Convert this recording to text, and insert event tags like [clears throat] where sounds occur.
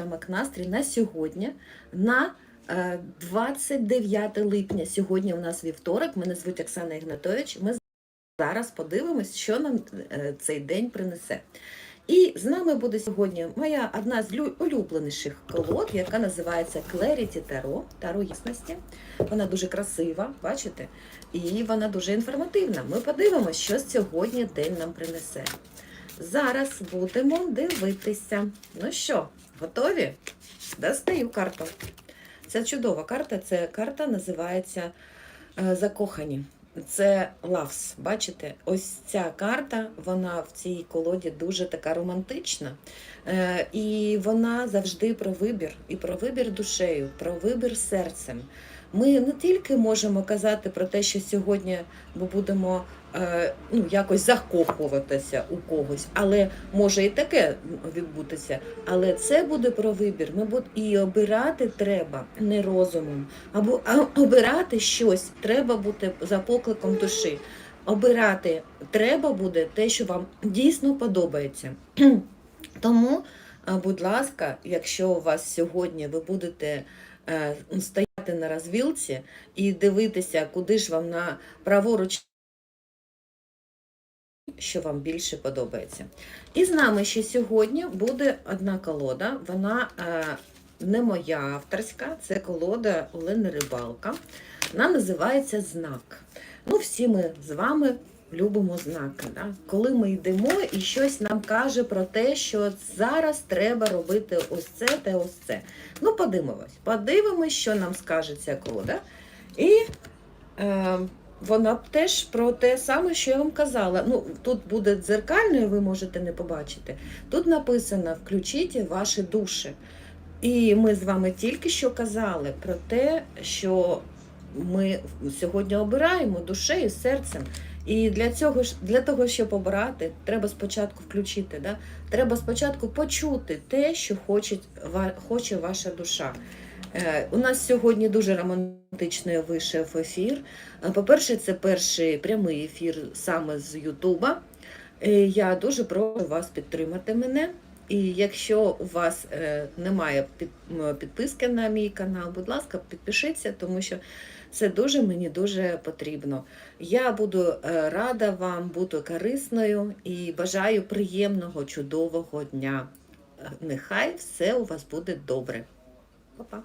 тамак настрій на сьогодні, на е, 29 липня. Сьогодні у нас вівторок. Мене звуть Оксана Ігнатович. Ми зараз подивимось, що нам е, цей день принесе. І з нами буде сьогодні моя одна з лю- улюбленіших колод, яка називається Clarity Tarot, Таро ясності. Вона дуже красива, бачите? І вона дуже інформативна. Ми подивимося, що сьогодні день нам принесе. Зараз будемо дивитися. Ну що, готові? Достаю карту. Це чудова карта. Це карта називається е, Закохані. Це Лавс. Бачите, ось ця карта, вона в цій колоді дуже така романтична. Е, і вона завжди про вибір, і про вибір душею, про вибір серцем. Ми не тільки можемо казати про те, що сьогодні ми будемо ну, якось закохуватися у когось, але може і таке відбутися. Але це буде про вибір. Ми буд... І обирати треба не розумом, або а обирати щось треба бути за покликом душі. Обирати треба буде те, що вам дійсно подобається. [clears throat] Тому, будь ласка, якщо у вас сьогодні ви будете е, стояти на розвілці і дивитися, куди ж вам на праворуч, що вам більше подобається. І з нами ще сьогодні буде одна колода. Вона е, не моя авторська, це колода Олени Рибалка. Вона називається Знак. Ну, всі ми з вами любимо знаки. Да? Коли ми йдемо і щось нам каже про те, що зараз треба робити ось це та ось це. Ну, подивимось, подивимось, що нам скаже ця колода. І е, вона теж про те саме, що я вам казала. Ну, тут буде дзеркальною, ви можете не побачити. Тут написано Включіть ваші душі. І ми з вами тільки що казали про те, що ми сьогодні обираємо душею, серцем. І для цього для того, щоб обирати, треба спочатку включити. Да? Треба спочатку почути те, що хоче, хоче ваша душа. Е, у нас сьогодні дуже романтичний вийшов ефір. Е, По-перше, це перший прямий ефір саме з Ютуба. Е, Я дуже прошу вас підтримати мене. І якщо у вас немає підписки на мій канал, будь ласка, підпишіться, тому що це дуже мені дуже потрібно. Я буду рада вам бути корисною і бажаю приємного, чудового дня. Нехай все у вас буде добре. Па-па.